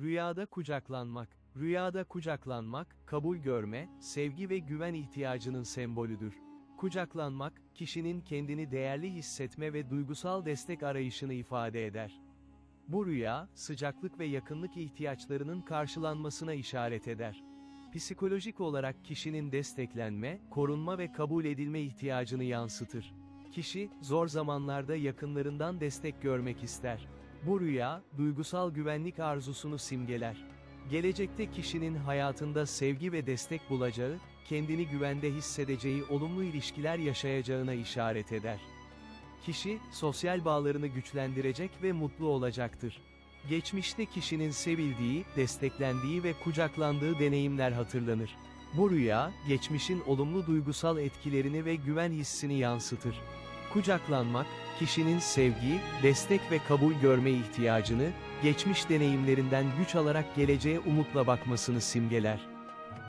Rüyada kucaklanmak. Rüyada kucaklanmak, kabul görme, sevgi ve güven ihtiyacının sembolüdür. Kucaklanmak, kişinin kendini değerli hissetme ve duygusal destek arayışını ifade eder. Bu rüya, sıcaklık ve yakınlık ihtiyaçlarının karşılanmasına işaret eder. Psikolojik olarak kişinin desteklenme, korunma ve kabul edilme ihtiyacını yansıtır. Kişi, zor zamanlarda yakınlarından destek görmek ister. Bu rüya, duygusal güvenlik arzusunu simgeler. Gelecekte kişinin hayatında sevgi ve destek bulacağı, kendini güvende hissedeceği olumlu ilişkiler yaşayacağına işaret eder. Kişi, sosyal bağlarını güçlendirecek ve mutlu olacaktır. Geçmişte kişinin sevildiği, desteklendiği ve kucaklandığı deneyimler hatırlanır. Bu rüya, geçmişin olumlu duygusal etkilerini ve güven hissini yansıtır. Kucaklanmak, kişinin sevgi, destek ve kabul görme ihtiyacını, geçmiş deneyimlerinden güç alarak geleceğe umutla bakmasını simgeler.